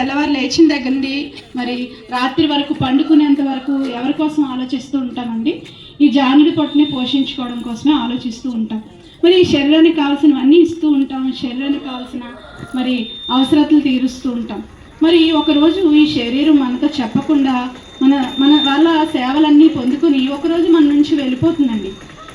తెల్లవారు లేచిన దగ్గర నుండి మరి రాత్రి వరకు పండుకునేంత వరకు ఎవరి కోసం ఆలోచిస్తూ ఉంటామండి? ఈ జానుడి పొట్టుని పోషించుకోవడం కోసమే ఆలోచిస్తూ ఉంటాం. మరి ఈ శరీరానికి కావాల్సినవన్నీ ఇస్తూ ఉంటాం. శరీరానికి కావాల్సిన మరి అవసరతలు తీరుస్తూ ఉంటాం. మరి ఒకరోజు ఈ శరీరం మనతో చెప్పకుండా మన మన వాళ్ళ సేవలన్నీ పొందుకుని ఒకరోజు మన నుంచి వెళ్ళిపోతుందండి.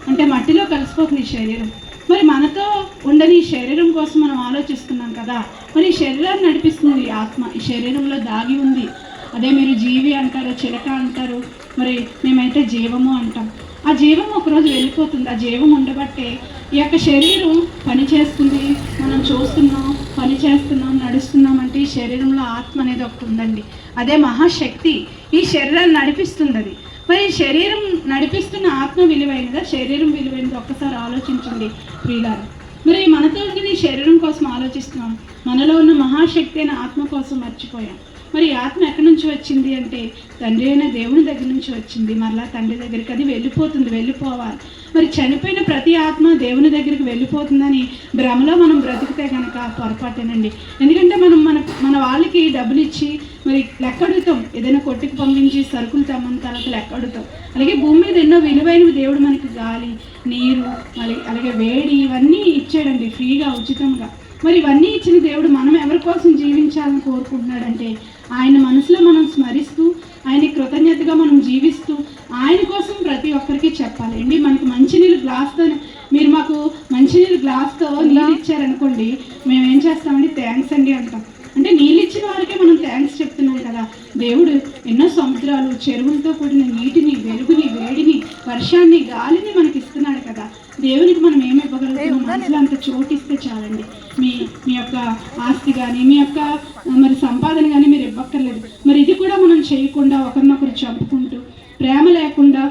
అంటే మట్టిలో కలిసిపోతుంది ఈ శరీరం. మరి మనతో ఉండని శరీరం కోసం మనం ఆలోచిస్తున్నాం కదా మరి ఈ శరీరాన్ని నడిపిస్తుంది ఈ ఆత్మ. ఈ శరీరంలో దాగి ఉంది. అదే మీరు జీవి అంటారు చిలక అంటారు మరి మేమైతే జీవము అంటాం. ఆ జీవం ఒకరోజు వెళ్ళిపోతుంది. ఆ జీవం ఉండబట్టే ఈ యొక్క శరీరం పని చేస్తుంది. మనం చూస్తున్నాం పని చేస్తున్నాం నడుస్తున్నాం అంటే ఈ శరీరంలో ఆత్మ అనేది ఒకటి ఉందండి. అదే మహాశక్తి ఈ శరీరాన్ని నడిపిస్తుంది అది మరి శరీరం నడిపిస్తున్న ఆత్మ విలువైనదా? శరీరం విలువైనది ఒక్కసారి ఆలోచించండి ప్రియులారు. మరి మనతో శరీరం కోసం ఆలోచిస్తున్నాం. మనలో ఉన్న మహాశక్తి అయిన ఆత్మ కోసం మర్చిపోయాం. మరి ఆత్మ ఎక్కడి నుంచి వచ్చింది అంటే తండ్రి అయిన దేవుని దగ్గర నుంచి వచ్చింది. మరలా తండ్రి దగ్గరికి అది వెళ్ళిపోతుంది వెళ్ళిపోవాలి. మరి చనిపోయిన ప్రతి ఆత్మ దేవుని దగ్గరికి వెళ్ళిపోతుందని భ్రమలో మనం బ్రతికితే కనుక పొరపాటేనండి. ఎందుకంటే మనం మన మన వాళ్ళకి డబ్బులు ఇచ్చి మరి లెక్క అడుగుతాం ఏదైనా కొట్టుకు పంపించి సరుకులు తెమ్మని తర్వాత లెక్క అడుగుతాం అలాగే భూమి మీద ఎన్నో విలువైనవి దేవుడు మనకి గాలి నీరు మరి అలాగే వేడి ఇవన్నీ ఇచ్చాడండి ఫ్రీగా ఉచితంగా. మరి ఇవన్నీ ఇచ్చిన దేవుడు మనం ఎవరి కోసం జీవించాలని కోరుకుంటున్నాడంటే ఆయన మనసులో మనం స్మరిస్తూ ఆయన కృతజ్ఞతగా మనం జీవిస్తూ ఆయన కోసం ప్రతి ఒక్కరికి చెప్పాలి అండి మనకి మంచినీళ్ళు గ్లాస్తో మీరు మాకు మంచినీళ్ళు గ్లాస్తో నీళ్ళు ఇచ్చారనుకోండి మేము ఏం చేస్తామండి? థ్యాంక్స్ అండి అంటాం. అంటే నీళ్ళు ఇచ్చిన వారికే మనం థ్యాంక్స్ చెప్తున్నాం కదా. దేవుడు ఎన్నో సముద్రాలు చెరువులతో కూడిన నీటిని వెలుగుని వేడిని వర్షాన్ని గాలిని మనకి ఇస్తున్నాడు కదా. దేవునికి మనం ఏమి ఇవ్వగలుగుతున్నాం మనసులో అంత చోటు ఇస్తే చాలండి. మీ మీ యొక్క ఆస్తి కానీ మీ యొక్క మరి సంపాదన కానీ మీరు ఇవ్వక్కర్లేదు. మరి ఇది కూడా మనం చేయకుండా ఒకరినొకరు చంపుకుంటూ ప్రేమ లేకుండా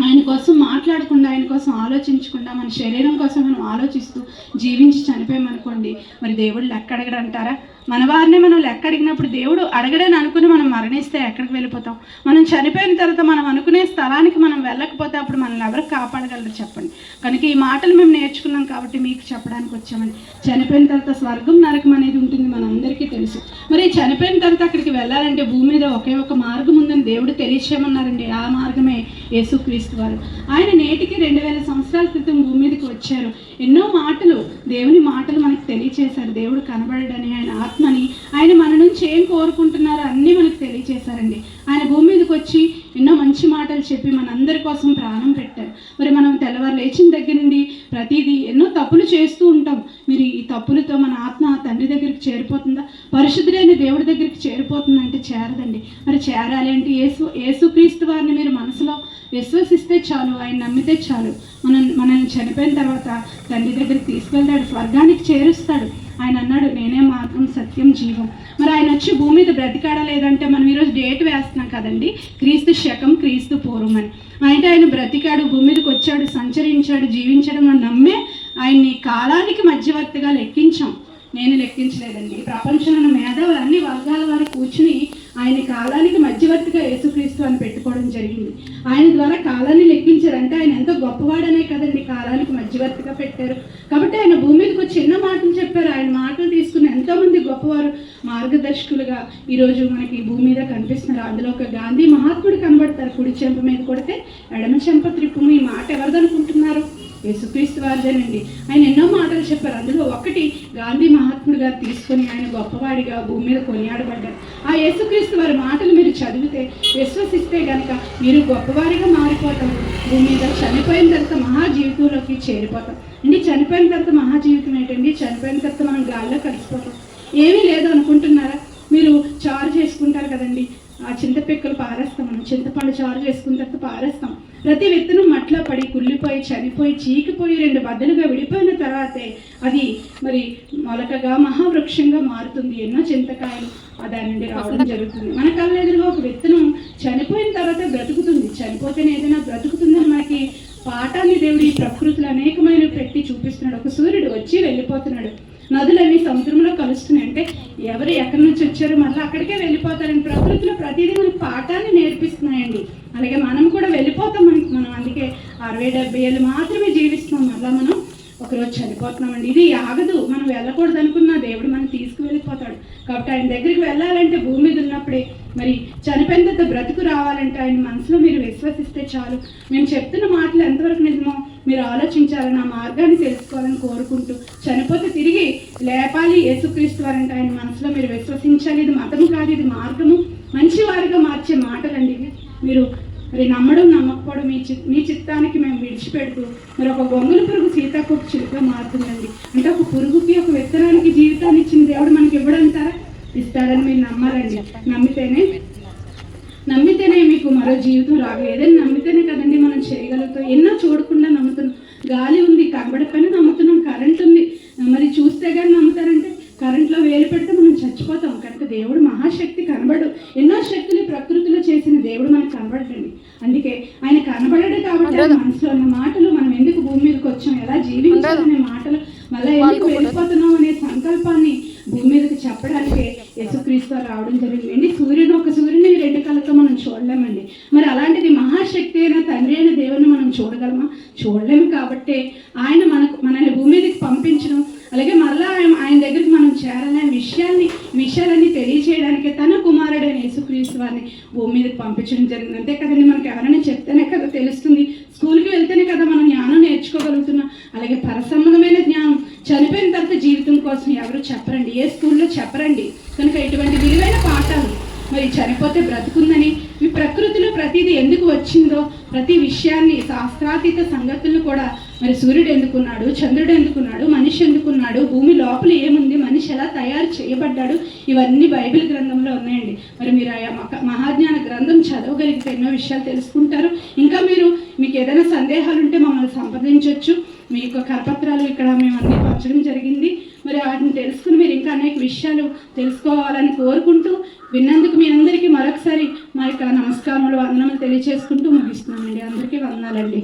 ఆయన కోసం మాట్లాడకుండా ఆయన కోసం ఆలోచించకుండా మన శరీరం కోసం మనం ఆలోచిస్తూ జీవించి చనిపోయామనుకోండి మరి దేవుడు లెక్క అడగడంటారా? మన వారినే మనం లెక్క అడిగినప్పుడు దేవుడు అడగడని అనుకుని మనం మరణిస్తే ఎక్కడికి వెళ్ళిపోతాం? మనం చనిపోయిన తర్వాత మనం అనుకునే స్థలానికి మనం వెళ్ళకపోతే అప్పుడు మనల్ని ఎవరు కాపాడగలరు చెప్పండి. కనుక ఈ మాటలు మేము నేర్చుకున్నాం కాబట్టి మీకు చెప్పడానికి వచ్చామని చనిపోయిన తర్వాత స్వర్గం నరకం అనేది ఉంటుంది మనందరికీ తెలుసు. మరి చనిపోయిన తర్వాత అక్కడికి వెళ్ళాలంటే భూమి మీద ఒకే ఒక మార్గం ఉందని దేవుడు తెలియచేయమన్నారండి. ఆ మార్గమే యేసుక్రీస్తు వారు ఆయన నేటికి రెండు వేల సంవత్సరాల క్రితం భూమి మీదకి వచ్చారు. ఎన్నో మాటలు దేవుని మాటలు మనకు తెలియచేశారు. దేవుడు కనబడడని ఆయన ఆత్మని ఆయన మన నుంచి ఏం కోరుకుంటున్నారో అన్నీ మనకు తెలియచేశారండి. ఆయన భూమి మీదకి వచ్చి ఎన్నో మంచి మాటలు చెప్పి మనందరి కోసం ప్రాణం పెట్టారు. మరి మనం తెల్లవారు లేచిన దగ్గర నుండి ప్రతిదీ ఎన్నో తప్పులు చేస్తూ ఉంటాం. మీరు ఈ తప్పులతో మన ఆత్మ తండ్రి దగ్గరికి చేరిపోతుందా? పరిశుద్ధుడైన దేవుడి దగ్గరికి చేరిపోతుందంటే చేరదండి. మరి చేరాలి అంటే యేసు ఏసుక్రీస్తు వారిని మీరు మనసులో విశ్వసిస్తే చాలు ఆయన నమ్మితే చాలు. మనం మనల్ని చనిపోయిన తర్వాత తండ్రి దగ్గరికి తీసుకెళ్తాడు స్వర్గానికి చేరుస్తాడు. ఆయన అన్నాడు నేనే మార్గం సత్యం జీవం. మరి ఆయన వచ్చి భూమి మీద బ్రతికాడలేదంటే మనం ఈరోజు డేట్ వేస్తున్నాం కదండి క్రీస్తు శకం క్రీస్తు పూర్వం అని. అయితే ఆయన బ్రతికాడు భూమి మీదకి వచ్చాడు సంచరించాడు జీవించడం అని నమ్మే ఆయన్ని కాలానికి మధ్యవర్తిగా లెక్కించాం. నేను లెక్కించలేదండి. ప్రపంచంలో మేధావులు అన్ని వర్గాల వారు కూర్చుని ఆయన కాలానికి మధ్యవర్తిగా యేసుక్రీస్తు అని పెట్టుకోవడం జరిగింది. ఆయన ద్వారా కాలాన్ని లెక్కించారంటే ఆయన ఎంతో గొప్పవాడనే కదండి కాలానికి మధ్యవర్తిగా పెట్టారు కాబట్టి ఆయన భూమి మీదకి వచ్చి ఎన్నో మాటలు చెప్పారు ఆయన మాటలు తీసుకుని ఎంతోమంది గొప్పవారు మార్గదర్శకులుగా ఈరోజు మనకి భూమి మీద కనిపిస్తున్నారు. అందులో ఒక గాంధీ మహాత్ముడు కనబడతారు. కుడి చెంప మీద కొడితే ఎడమ చెంప త్రిప్పుము ఈ మాట ఎవరిదనుకుంటున్నారు? యేసుక్రీస్తు వారిదేనండి. ఆయన ఎన్నో మాటలు చెప్పారు. అందులో ఒకటి గాంధీ మహాత్ముడు గారు తీసుకొని ఆయన గొప్పవాడిగా భూమి మీద కొనియాడబడ్డారు. ఆ యేసుక్రీస్తు వారి మాటలు మీరు చదివితే విశ్వసిస్తే గనక మీరు గొప్పవారిగా మారిపోతారు భూమి మీద చనిపోయిన తర్వాత మహా జీవితంలోకి చేరిపోతాం. అండి చనిపోయిన తర్వాత మహా జీవితం ఏంటండి? చనిపోయిన తర్వాత మనం గాల్లో కలిసిపోతాం. ఏమీ లేదు అనుకుంటున్నారా? మీరు చారు చేసుకుంటారు కదండి. ఆ చింతపిక్కలు పారేస్తాం మనం. చింతపండు చారు చేసుకున్న తర్వాత పారేస్తాం. ప్రతి విత్తనం మట్లో పడి కుళ్ళిపోయి చనిపోయి చీకిపోయి రెండు బద్దలుగా విడిపోయిన తర్వాతే అది మరి మొలకగా మహావృక్షంగా మారుతుంది. ఎన్నో చింతకాయలు దాని నుండి రావడం జరుగుతుంది. మన కళ్ళ ఎదురుగా ఒక విత్తనం చనిపోయిన తర్వాత బ్రతుకుతుంది. చనిపోతేనే ఏదైనా బ్రతుకుతుందని మనకి పాఠాన్ని దేవుడు ఈ ప్రకృతిలో అనేకమైన పెట్టి చూపిస్తున్నాడు. ఒక సూర్యుడు వచ్చి వెళ్ళిపోతున్నాడు. నదులన్నీ సముద్రంలో కలుస్తున్నాయి. అంటే ఎవరు ఎక్కడి నుంచి వచ్చారో మళ్ళీ అక్కడికే వెళ్ళిపోతారని ప్రకృతిలో ప్రతిదీ మనకు పాఠాన్ని నేర్పిస్తున్నాయండి. అలాగే మనం కూడా వెళ్ళిపోతాం మనకి మనం అందుకే అరవై డెబ్బై ఏళ్ళు మాత్రమే జీవిస్తున్నాం. మళ్ళీ మనం ఒకరోజు చనిపోతున్నామండి. ఇది ఆగదు. మనం వెళ్ళకూడదు అనుకున్న దేవుడు మనం తీసుకువెళ్ళిపోతాడు. కాబట్టి ఆయన దగ్గరికి వెళ్ళాలంటే భూమి మీద ఉన్నప్పుడే మరి చనిపోయిన తర్వాత బ్రతుకు రావాలంటే ఆయన మనసులో మీరు విశ్వసిస్తే చాలు. మేము చెప్తున్న మాటలు ఎంతవరకు నిజమో మీరు ఆలోచించాలని ఆ మార్గాన్ని తెలుసుకోవాలని కోరుకుంటూ చనిపోతే తిరిగి లేపాలి యేసుక్రీస్తు వారంటే ఆయన మనసులో మీరు విశ్వసించాలి. ఇది మతము కాదు ఇది మార్గము. మంచి వారిగా మార్చే మాటలండి మీరు మరి నమ్మడం నమ్మకపోవడం మీ చి మీ చిత్తానికి మేము విడిచిపెడుతూ మరి ఒక గొంగుల పురుగు సీతాకోక చిలుకగా మారుతుందండి. అంటే ఒక పురుగుకి ఒక విత్తనానికి జీవితాన్ని ఇచ్చిన దేవుడు మనకి ఇవ్వడంటారా? ఇస్తాడని మీరు నమ్మాలండి నమ్మితేనే నమ్మితేనే మీకు మరో జీవితం రాదు ఏదైనా నమ్మితేనే కదండి మనం చేయగలుగుతాం. ఎన్నో చూడకుండా నమ్ముతున్నాం. గాలి ఉంది కనబడిపోయినా నమ్ముతున్నాం. కరెంట్ ఉంది. చూస్తే కానీ నమ్ముతారంటే కరెంట్లో వేలు పెడితే మనం చచ్చిపోతాం. కనుక దేవుడు మహాశక్తి కనబడు. ఎన్నో శక్తులు ప్రకృతిలో చేసిన దేవుడు మనకు కనబడండి అందుకే ఆయన కనబడడు కాబట్టి మనసులో ఉన్న మాటలు మనం ఎందుకు భూమి మీదకి వచ్చాం? ఎలా జీవించాలనే మాటలు మళ్ళీ ఎందుకు వెళ్ళిపోతున్నాం అనే సంకల్పాన్ని భూమి మీదకి చెప్పడానికి యేసుక్రీస్తు రావడం జరిగింది. సూర్యుడు ఒక సూర్యుని రెండు కళ్ళతో మనం చూడలేమండి. మరి అలాంటిది మహాశక్తి అయిన తండ్రి అయిన దేవుని మనం చూడగలమా? చూడలేము కాబట్టి ఆయన మనకు మనల్ని భూమి మీదకి పంపించడం అలాగే మరలా ఆయన ఆయన దగ్గరికి మనం చేరాలనే విషయాన్ని విషయాలన్నీ తెలియజేయడానికి తన కుమారుడైన యేసుక్రీస్తు వారిని భూమి మీదకి పంపించడం జరిగింది. అంతే కదండి మనకి ఎవరైనా చెప్తేనే కదా తెలుస్తుంది. స్కూల్కి వెళ్తేనే కదా మనం జ్ఞానం నేర్చుకోగలుగుతున్నాం. అలాగే పరసంబంధమైన జ్ఞానం చనిపోయిన తర్వాత జీవితం కోసం ఎవరు చెప్పరండి. ఏ స్కూల్లో చెప్పరండి. కనుక ఇటువంటి విలువైన పాఠాలు మరి చనిపోతే బ్రతుకుందని ఈ ప్రకృతిలో ప్రతిదీ ఎందుకు వచ్చిందో ప్రతి విషయాన్ని శాస్త్రాతీత సంగతులను కూడా మరి సూర్యుడు ఎందుకున్నాడు? చంద్రుడు ఎందుకున్నాడు? మనిషి ఎందుకున్నాడు? భూమి లోపల ఏముంది? మనిషి ఎలా తయారు చేయబడ్డాడు? ఇవన్నీ బైబిల్ గ్రంథంలో ఉన్నాయండి. మరి మీరు ఆ మహాజ్ఞాన గ్రంథం చదవగలిగితే ఎన్నో విషయాలు తెలుసుకుంటారు. ఇంకా మీరు మీకు ఏదైనా సందేహాలు ఉంటే మమ్మల్ని సంప్రదించవచ్చు మీ యొక్క కరపత్రాలు ఇక్కడ మేము అన్ని పంచడం జరిగింది. మరి వాటిని తెలుసుకుని మీరు ఇంకా అనేక విషయాలు తెలుసుకోవాలని కోరుకుంటూ విన్నందుకు మీ అందరికీ మరొకసారి మా యొక్క నమస్కారములు వందనములు తెలియజేసుకుంటూ ముగిస్తున్నామండి. అందరికీ వందనాలండి.